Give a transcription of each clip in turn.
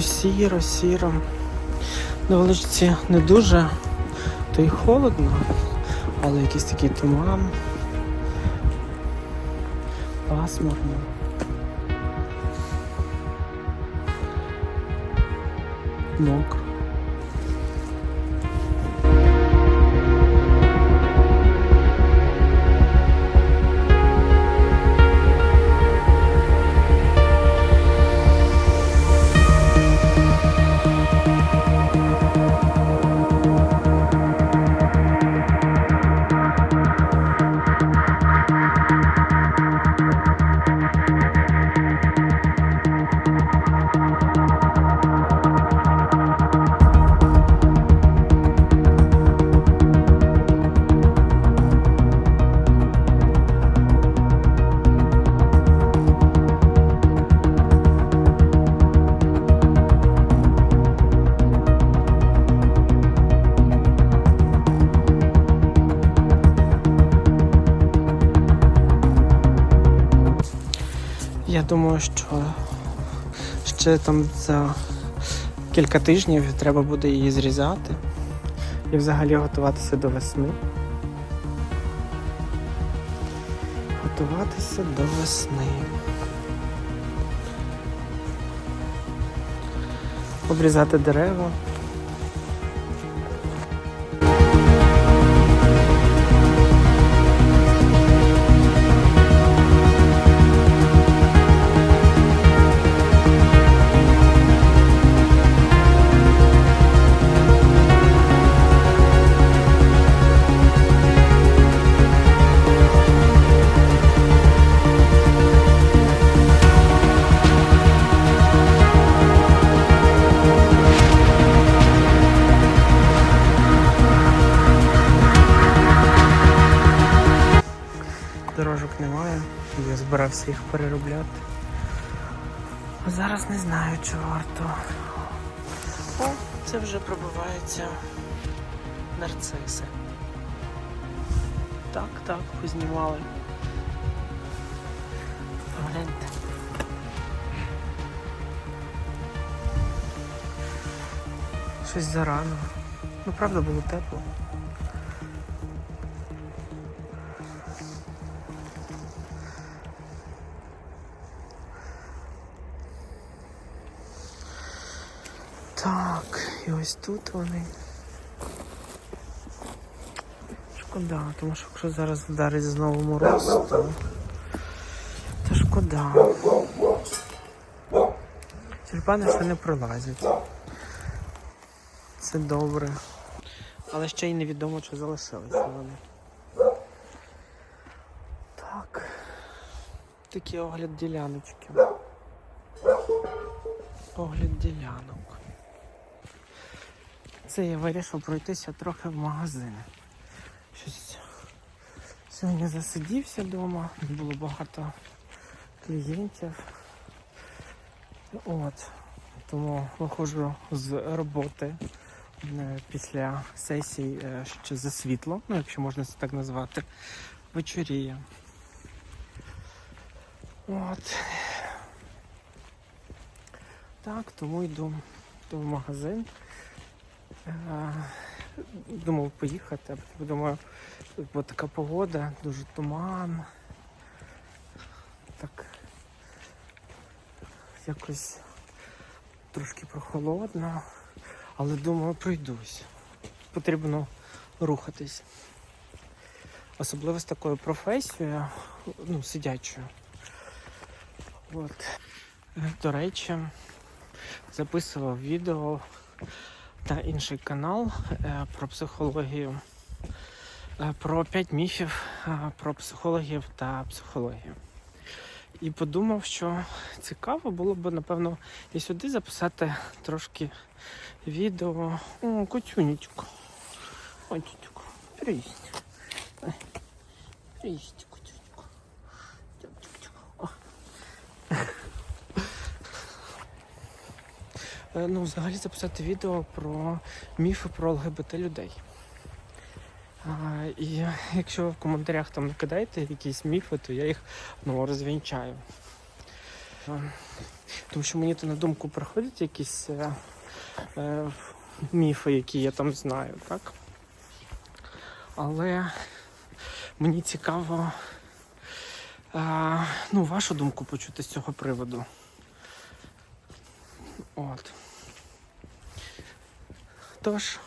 таку сіро, сіро. На вулиці не дуже, то й холодно, але якийсь такий туман. Пасмурно. Мокро. Я думаю, що ще там за кілька тижнів треба буде її зрізати і взагалі готуватися до весни. Готуватися до весни. Обрізати дерева. Дорожок немає, я збирався їх переробляти. Зараз не знаю, чи варто. О, це вже пробиваються нарциси. Так, так, познімали. Погляньте. Щось зарано. Ну, правда, було тепло. Так, і ось тут вони. Шкода, тому що якщо зараз вдарить знову мороз, то, то шкода. Тюльпани ще не пролазять. Це добре. Але ще й невідомо, чи залишилися вони. Так. Такий огляд діляночки. Огляд ділянок. Це я вирішив пройтися трохи в магазин. Щось сьогодні засидівся вдома, було багато клієнтів. От. Тому виходжу з роботи е, після сесій е, ще за світло, ну якщо можна це так назвати, вечоріє. От. Так, тому йду в магазин. Е, Думав поїхати, думаю, бо така погода, дуже туман. Так якось трошки прохолодно, але думаю, пройдусь. Потрібно рухатись. Особливо з такою професією, ну, сидячою. От. До речі, записував відео та інший канал е, про психологію, е, про 5 міфів е, про психологів та психологію. І подумав, що цікаво було б, напевно, і сюди записати трошки відео. О, котюнечку. Котюнечку. Привіт. Ой, Привіт, котюнечку. Тьоп-тьоп-тьоп. О. Е, Ну, взагалі записати відео про міфи про ЛГБТ людей. А, і якщо ви в коментарях там накидаєте якісь міфи, то я їх ну, розвінчаю. Е, Тому що мені то на думку приходять якісь е, е, міфи, які я там знаю, так? Але мені цікаво е, ну, вашу думку почути з цього приводу. От. Тож,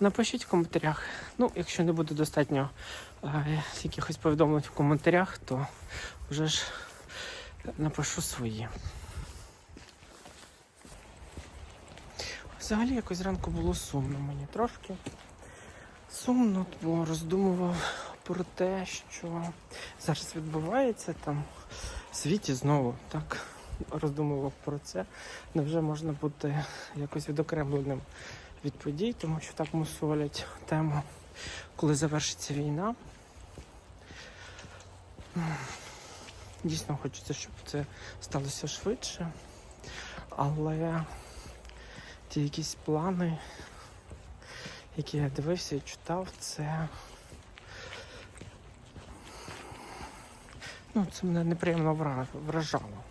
напишіть в коментарях. Ну, якщо не буде достатньо е, якихось повідомлень в коментарях, то вже ж напишу свої. Взагалі якось зранку було сумно мені трошки. Сумно, бо роздумував про те, що зараз відбувається там в світі знову, так роздумував про це. Невже можна бути якось відокремленим від подій, тому що так мусолять тему, коли завершиться війна. Дійсно хочеться, щоб це сталося швидше, але ті якісь плани, які я дивився і читав, це. Ну, це мене неприємно вра- вражало.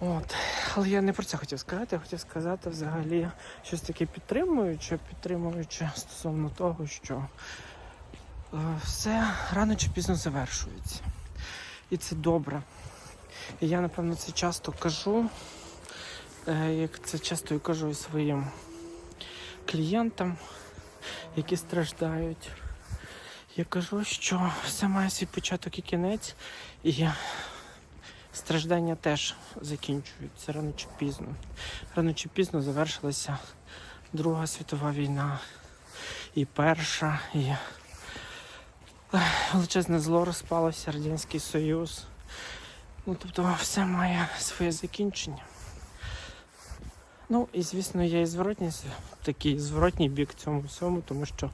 От. Але я не про це хотів сказати, я хотів сказати взагалі щось таке підтримуюче, підтримуюче стосовно того, що е, все рано чи пізно завершується. І це добре. І я, напевно, це часто кажу, е, як це часто і кажу своїм клієнтам, які страждають. Я кажу, що все має свій початок і кінець, і страждання теж закінчуються рано чи пізно. Рано чи пізно завершилася Друга світова війна, і перша, і величезне зло розпалося, Радянський Союз. Ну, тобто все має своє закінчення. Ну і звісно, є і зворотній, такий зворотній бік цьому всьому, тому що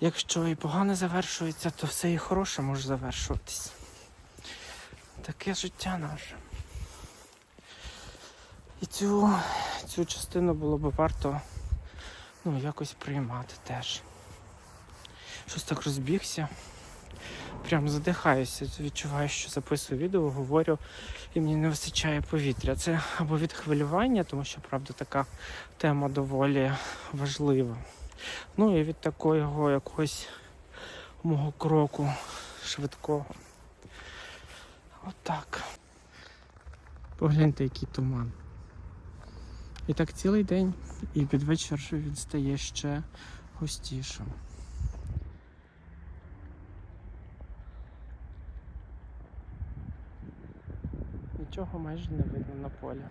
якщо і погано завершується, то все і хороше може завершуватись. Таке життя наше. І цю, цю частину було б варто ну, якось приймати теж. Щось так розбігся. Прям задихаюся, відчуваю, що записую відео, говорю, і мені не вистачає повітря. Це або від хвилювання, тому що правда така тема доволі важлива. Ну і від такого якогось мого кроку швидкого. Отак. Погляньте, який туман. І так цілий день, і під вечір він стає ще густішим. Нічого майже не видно на полі.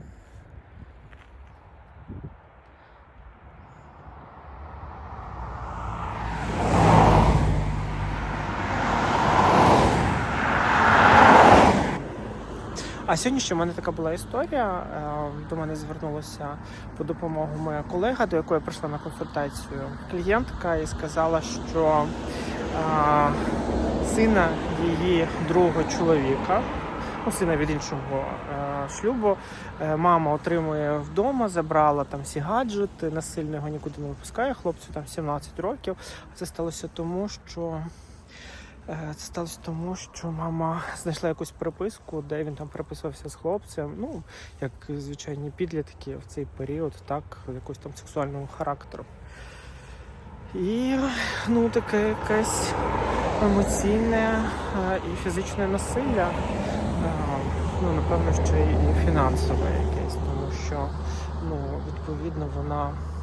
А сьогодні ще в мене така була історія. Е, До мене звернулася по допомогу моя колега, до якої прийшла на консультацію клієнтка і сказала, що е, сина її другого чоловіка, ну, сина від іншого е, шлюбу, мама отримує вдома, забрала там всі гаджети, насильно його нікуди не випускає, хлопцю там 17 років. Це сталося тому, що Це сталося тому, що мама знайшла якусь переписку, де він там переписувався з хлопцем. Ну, як звичайні підлітки в цей період, так, якогось там сексуального характеру. І ну, таке якесь емоційне е, і фізичне насилля, е, ну, напевно, ще і фінансове якесь, тому що ну, відповідно вона е,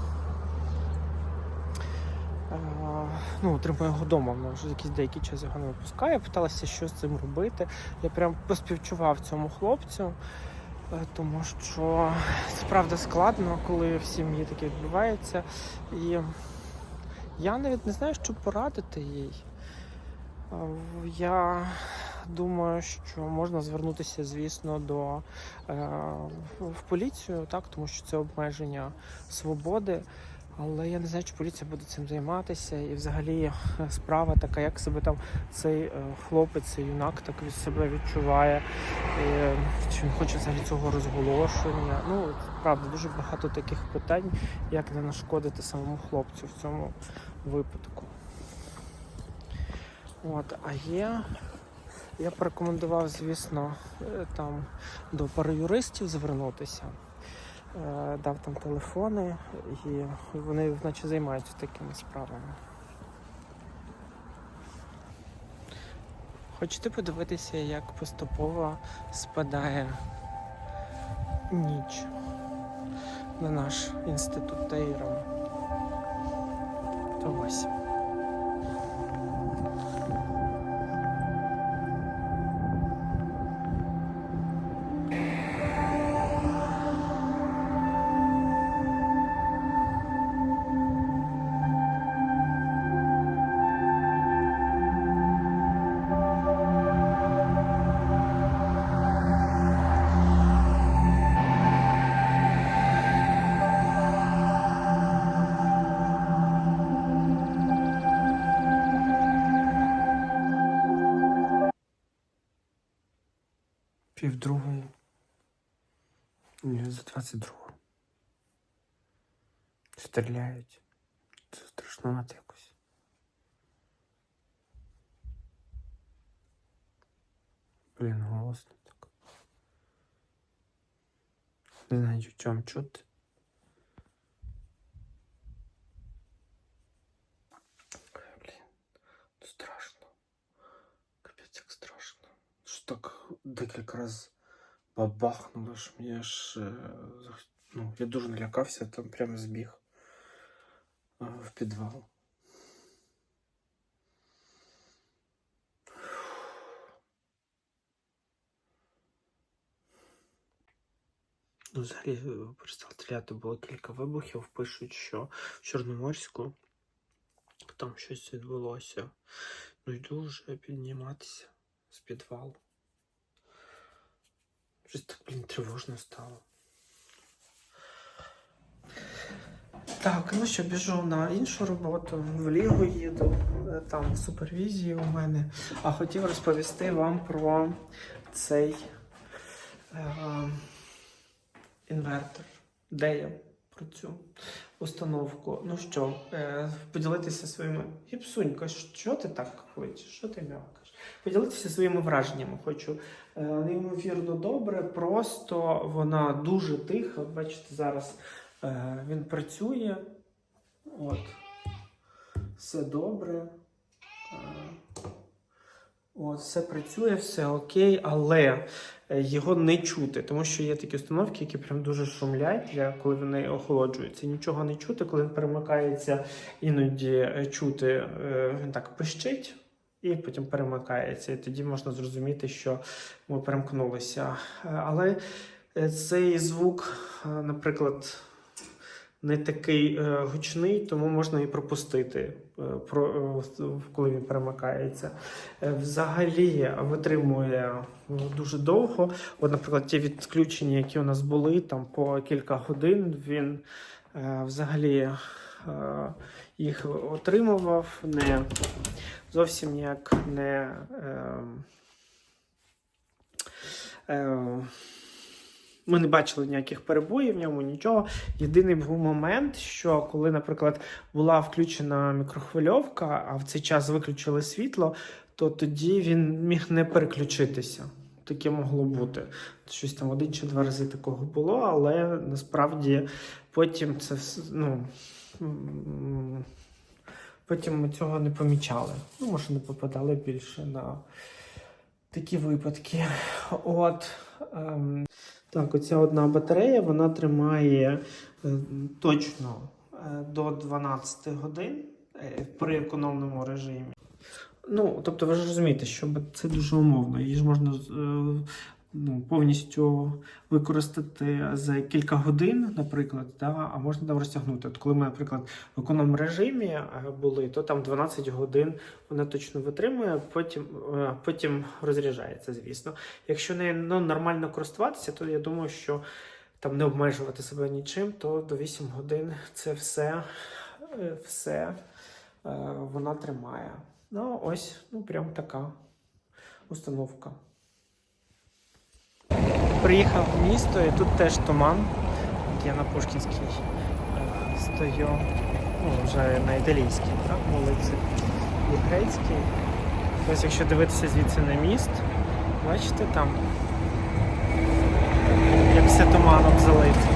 ну, отримує його вдома, вона вже якийсь деякий час його не випускає, питалася, що з цим робити. Я прям поспівчував цьому хлопцю, е, тому що це правда складно, коли в сім'ї таке відбувається. І я навіть не знаю, що порадити їй. Е, Я думаю, що можна звернутися, звісно, до е, в поліцію, так, тому що це обмеження свободи. Але я не знаю, чи поліція буде цим займатися. І взагалі е, справа така, як себе там цей е, хлопець, цей юнак так від себе відчуває, і, е, чи він хоче взагалі цього розголошення. Ну, правда, дуже багато таких питань, як не нашкодити самому хлопцю в цьому випадку. От, а є Я порекомендував, звісно, там до пари юристів звернутися. Е, Дав там телефони, і вони наче займаються такими справами. Хочете подивитися, як поступово спадає ніч на наш інститут Тейром? То ось. Півдругої. Ні, за 22. Стріляють. Це страшновато якось. Блін, голосно так. Не знаю, в чому чути. Декілька разів бабахнуло, що мені аж. Ну, я дуже налякався, там прямо збіг е, в підвал. Ну, взагалі е, перестав стріляти, було кілька вибухів. Пишуть, що в Чорноморську там щось відбулося. Ну йду вже підніматися з підвалу. Щось так, блін, тривожно стало. Так, ну що, біжу на іншу роботу, в лігу їду, е, там супервізії у мене. А хотів розповісти вам про цей е, інвертор. Де я про цю установку? Ну що, е, поділитися своїми. Гіпсунька, що ти так хочеш? Що ти м'якаш? Поділитися своїми враженнями хочу. Е, неймовірно добре, просто вона дуже тиха. Бачите, зараз е, він працює. От. Все добре. Е, От, все працює, все окей, але його не чути, тому що є такі установки, які прям дуже шумлять, коли вони охолоджуються. Нічого не чути, коли він перемикається, іноді чути, він так пищить. І потім перемикається, і тоді можна зрозуміти, що ми перемкнулися. Е, Але е, цей звук, е, наприклад, не такий гучний, тому можна і пропустити, про, коли він перемикається. Взагалі витримує дуже довго. От, наприклад, ті відключення, які у нас були там по кілька годин, він взагалі їх отримував, не зовсім ніяк не. Е, е, ми не бачили ніяких перебоїв в ньому, нічого. Єдиний був момент, що коли, наприклад, була включена мікрохвильовка, а в цей час виключили світло, то тоді він міг не переключитися. Таке могло бути. Щось там один чи два рази такого було, але насправді потім це вс- ну, потім ми цього не помічали. Ну, може, не попадали більше на такі випадки. От. Ем, так, оця одна батарея вона тримає е, точно е, до 12 годин е, при економному режимі. Ну, тобто, ви ж розумієте, що це дуже умовно. Її ж можна е, ну, повністю використати за кілька годин, наприклад, да, а можна там розтягнути. От коли ми, наприклад, в економ режимі е, були, то там 12 годин вона точно витримує, потім, е, потім розряджається, звісно. Якщо не ну, нормально користуватися, то я думаю, що там не обмежувати себе нічим, то до 8 годин це все, е, все вона тримає. Ну, ось, ну, прям така установка. Приїхав в місто і тут теж туман. Я на Пушкінській е, стою, ну, вже на італійській, так, вулиці, Єврейській. Ось якщо дивитися звідси на міст, бачите там, як все туманом залито.